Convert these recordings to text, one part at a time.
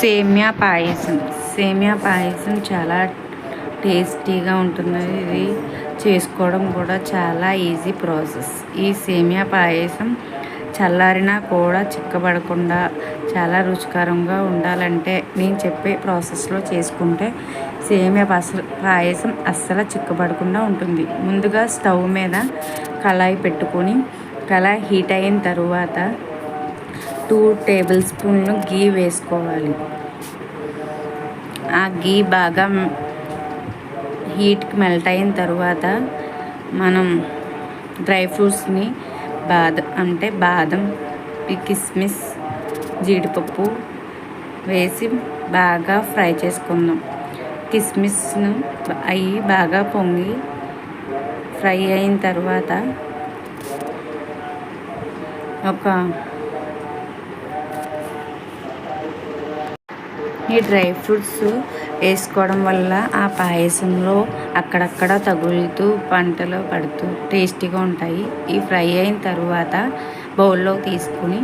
సేమియా పాయసం. సేమియా పాయసం చాలా టేస్టీగా ఉంటుంది. ఇది చేసుకోవడం కూడా చాలా ఈజీ ప్రాసెస్. ఈ సేమియా పాయసం చల్లారినా కూడా చిక్కబడకుండా చాలా రుచికరంగా ఉండాలంటే నేను చెప్పే ప్రాసెస్లో చేసుకుంటే సేమియా పస పాయసం అస్సలు చిక్కబడకుండా ఉంటుంది. ముందుగా స్టవ్ మీద కళాయి పెట్టుకొని కళాయి హీట్ అయిన తరువాత టూ టేబుల్ స్పూన్లు గీ వేసుకోవాలి. ఆ గీ బాగా హీట్కి మెల్ట్ అయిన తర్వాత మనం డ్రై ఫ్రూట్స్ని బాదం అంటే బాదం కిస్మిస్ జీడిపప్పు వేసి బాగా ఫ్రై చేసుకుందాం. కిస్మిస్ను అవి బాగా పొంగి ఫ్రై అయిన తర్వాత ఒక ఈ డ్రై ఫ్రూట్స్ వేసుకోవడం వల్ల ఆ పాయసంలో అక్కడక్కడ తగులుతూ పంటలో పడుతూ టేస్టీగా ఉంటాయి. ఈ ఫ్రై అయిన తర్వాత బౌల్లో తీసుకుని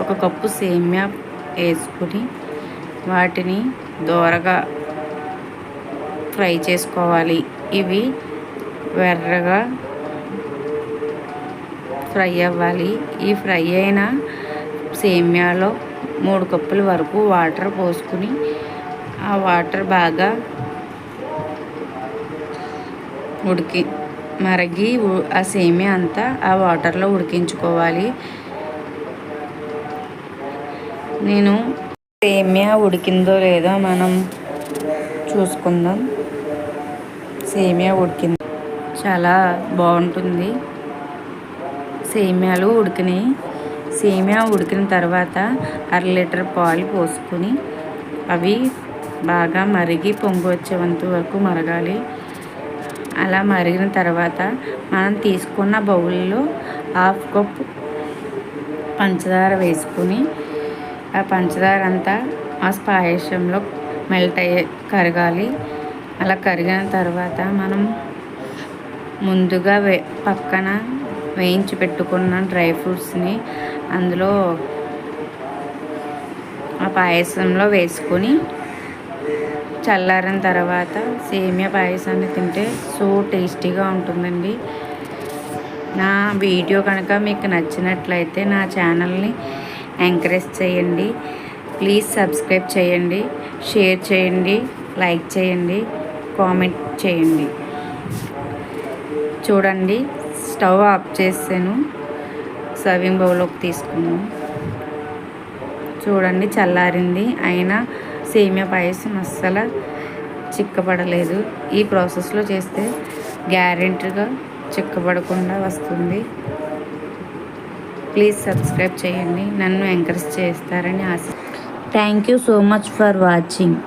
ఒక కప్పు సేమ్యా వేసుకుని వాటిని దోరగా ఫ్రై చేసుకోవాలి. ఇవి వెర్రగా ఫ్రై అవ్వాలి. ఈ ఫ్రై అయిన సేమ్యాలో మూడు కప్పుల వరకు వాటర్ పోసుకుని ఆ వాటర్ బాగా ఉడికి మరిగి ఆ సేమియా అంతా ఆ వాటర్లో ఉడికించుకోవాలి. నేను సేమియా ఉడికిందో లేదో మనం చూసుకుందాం. సేమియా ఉడికింది. చాలా బాగుంటుంది. సేమియాలు ఉడికినాయి. సేమియా ఉడికిన తర్వాత అర లీటర్ పాలు పోసుకొని అవి బాగా మరిగి పొంగు వచ్చేంత వరకు మరగాలి. అలా మరిగిన తర్వాత మనం తీసుకున్న బౌల్లో హాఫ్ కప్ పంచదార వేసుకుని ఆ పంచదార అంతా ఆ పాయసంలో మెల్ట్ అయ్యే కరగాలి. అలా కరిగిన తర్వాత మనం ముందుగా వే పక్కన వేయించి పెట్టుకున్న డ్రై ఫ్రూట్స్ని అందులో ఆ పాయసంలో వేసుకొని చల్లారిన తర్వాత సేమియా పాయసాన్ని తింటే సో టేస్టీగా ఉంటుందండి. నా వీడియో కనుక మీకు నచ్చినట్లయితే నా ఛానల్ని ఎంకరేజ్ చేయండి. ప్లీజ్ సబ్స్క్రైబ్ చేయండి. షేర్ చేయండి. లైక్ చేయండి. కామెంట్ చేయండి. చూడండి. స్టవ్ ఆఫ్ చేసాను సర్వింగ్ బౌల్లోకి తీసుకున్నాం చూడండి చల్లారింది. అయినా సేమియా పాయసం అస్సలు చిక్కబడలేదు ఈ ప్రాసెస్లో చేస్తే గ్యారెంటీగా చిక్కబడకుండా వస్తుంది. ప్లీజ్ సబ్స్క్రైబ్ చేయండి. నన్ను ఎంకరేజ్ చేస్తారని ఆశ thank you so much for watching